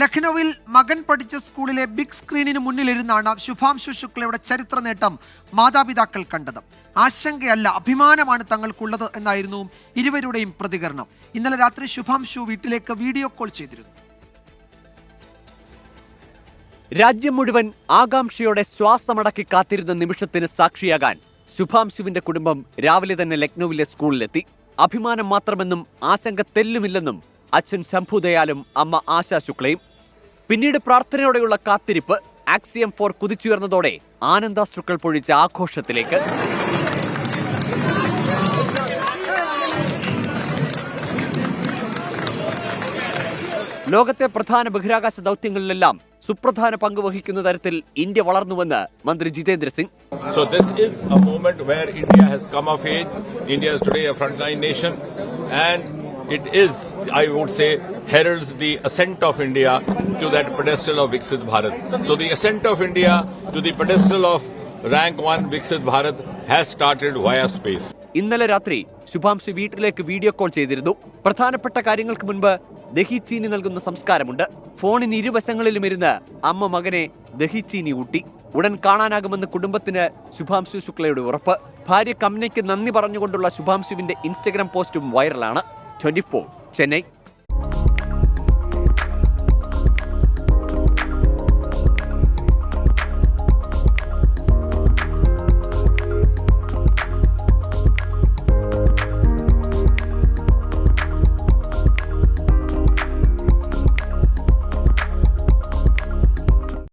ലഖ്നൌവിൽ മകൻ പഠിച്ച സ്കൂളിലെ ബിഗ് സ്ക്രീനിന് മുന്നിലിരുന്നാണ് ശുഭാംശു ശുക്ലയുടെ ചരിത്ര നേട്ടം മാതാപിതാക്കൾ കണ്ടത്. ആശങ്കയല്ല അഭിമാനമാണ് തങ്ങൾക്കുള്ളത് എന്നായിരുന്നു ഇരുവരുടെയും പ്രതികരണം. ഇന്നലെ രാത്രി ശുഭാംശു വീട്ടിലേക്ക് വീഡിയോ കോൾ ചെയ്തിരുന്നു. രാജ്യം മുഴുവൻ ആകാംക്ഷയോടെ ശ്വാസമടക്കി കാത്തിരുന്ന നിമിഷത്തിന് സാക്ഷിയാകാൻ ശുഭാംശുവിന്റെ കുടുംബം രാവിലെ തന്നെ ലക്നൌവിലെ സ്കൂളിലെത്തി. അഭിമാനം മാത്രമെന്നും ആശങ്ക തെല്ലുമില്ലെന്നും അച്ഛൻ ശംഭുദയാലും അമ്മ ആശാ ശുക്ലയും പിന്നീട് പ്രാർത്ഥനയോടെയുള്ള കാത്തിരിപ്പ് ആക്സിയം ഫോർ കുതിച്ചുയർന്നതോടെ ആനന്ദാശ്രുക്കൾ പൊഴിച്ച ആഘോഷത്തിലേക്ക്. ലോകത്തെ പ്രധാന ബഹിരാകാശ ദൗത്യങ്ങളിലെല്ലാം സുപ്രധാന പങ്ക് വഹിക്കുന്ന തരത്തിൽ ഇന്ത്യ വളർന്നുവെന്ന് മന്ത്രി Jitendra Singh. So this is a movement where India has come of age India is today a front line nation and it is, I would say, heralds the ascent of India to that pedestal of Viksit Bharat. So the ascent of India to the pedestal of rank one Viksit Bharat has started via space. ഇന്നലെ രാത്രി ശുഭാംശി വീട്ടിലേക്ക് video call ചെയ്തിരുന്നു. പ്രധാനപ്പെട്ട കാര്യങ്ങൾക്ക് മുൻപ് ദഹിച്ചീനി നൽകുന്ന സംസ്കാരമുണ്ട്. ഫോണിന് ഇരുവശങ്ങളിലും ഇരുന്ന് അമ്മ മകനെ ദഹിച്ചീനി ഊട്ടി. ഉടൻ കാണാനാകുമെന്ന് കുടുംബത്തിന് ശുഭാംശു ശുക്ലയുടെ ഉറപ്പ്. ഭാര്യ കമ്നയ്ക്ക് നന്ദി പറഞ്ഞുകൊണ്ടുള്ള ശുഭാംശുവിന്റെ ഇൻസ്റ്റഗ്രാം പോസ്റ്റും വൈറലാണ്. 24, Chennai,